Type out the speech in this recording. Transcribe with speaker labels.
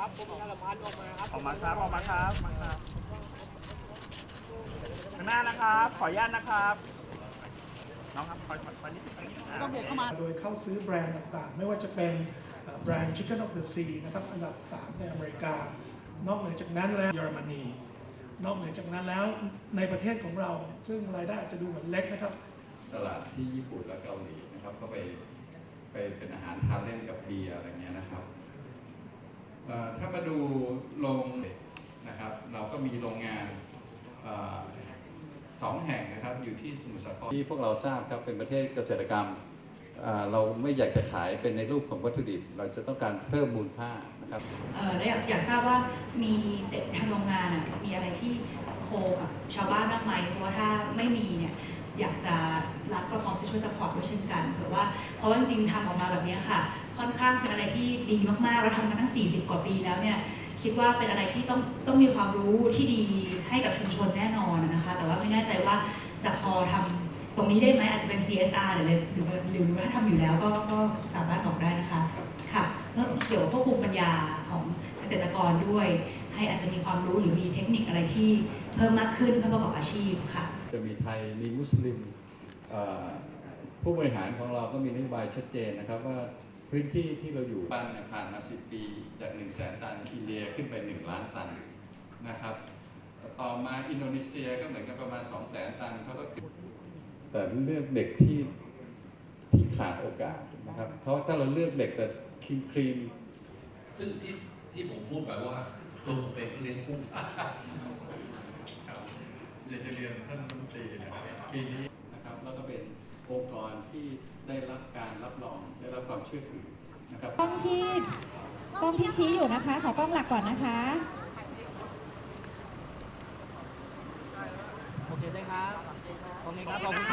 Speaker 1: ครับผมประชาสัมพันธ์ออกมาครับ
Speaker 2: ออกมาครับออกมาครับมาครับข้างหน้านะครับ ขออนุญาตนะครับน้องครับขอขอขอนิดนึงนิดนึงอะ
Speaker 3: ต้องเบียดเข้ามา
Speaker 4: โดยเข้าซื้อแบรนด์ต่างๆ ไม่ว่าจะเป็นเอ่อแบรนด์ Chicken of the Sea นะครับอันดับ 3 ในอเมริกา นอกเหนือจากนั้นแล้วเยอรมนี นอกเหนือจากนั้นแล้วในประเทศของเรา ซึ่งรายได้อาจจะดูเหมือนเล็กนะครับ
Speaker 5: ตลาดที่ญี่ปุ่นและเกาหลีนะครับ ก็ไปไปเป็นอาหารทานเล่นกับเบียร์อะไรเงี้ยนะครับเอ่อ ถ้ามาดูโรงนะครับ เราก็มีโรงงานอสองแห่งนะครับอยู่ที่สมุทรสาครที่พวกเราทราบครับเป็นประเทศเกษตรกรรม เราไม่อยากจะขายเป็นในรูปของวัตถุดิบ เราจะต้องการเพิ่มมูลค่านะครับ
Speaker 6: เออและอยากอยากทราบว่ามีเด็กทางโรงงานมีอะไรที่โคกับชาวบ้านบ้างไหมเพราะว่าถ้าไม่มีเนี่ย อยากจะรัฐก็พร้อมจะช่วยสปอร์ตด้วยเช่นกันเผื่อว่าเพราะว่าจริงๆทำออกมาแบบนี้ค่ะ ค่อนข้างเป็นอะไรที่ดีมากๆเราทำมาตั้ง 40 กว่าปีแล้วเนี่ยคิดว่าเป็นอะไรที่ต้องต้องมีความรู้ที่ดีให้กับชุมชนแน่นอนนะคะ แต่ว่าไม่แน่ใจว่าจะพอทำตรงนี้ได้ไหมอาจจะเป็น CSR หรืออะไรหรือหรือว่าถ้าทำอยู่แล้วก็ก็สามารถบอกได้นะคะค่ะก็เกี่ยวกับพวกภูมิปัญญาของเกษตรกรด้วย ให้อาจจะมีความรู้หรือมีเทคนิคอะไรที่เพิ่มมากขึ้นเพื่อประกอบอาชีพค่ะ
Speaker 5: จะมีไทยมีมุสลิมผู้บริหารของเราก็มีนโยบายชัดเจนนะครับว่าพื้นที่ที่เราอยู่บ้านผ่านมา10ปีจาก1 0 0 0 0แสนตันอินเดียขึ้นไป 1 ล้านตันนะครับ ต่อมาอินโดนีเซียก็เหมือนกันประมาณ 2 0 0แสนตันเขาก็ขึ้นแต่เลือกเด็กที่ที่ขาดโอกาสนะครับ เพราะถ้าเราเลือกเด็กแต่ครีมครีม
Speaker 7: ซึ่งที่ที่ผมพูดไปว่าตัวผมเองก็เลี้ยงกุ้ง
Speaker 5: อยากจะเรียนท่านรัฐมนตรีนะครับปีนี้นะครับแล้วก็เป็นองค์กรที่ได้รับการรับรองได้รับความเชื่อถือนะครับ
Speaker 8: กล้องที่กล้องที่ชี้อยู่นะคะ ขอกล้องหลักก่อนนะคะ
Speaker 1: โอเคได้ครับโอเคครับขอบคุณ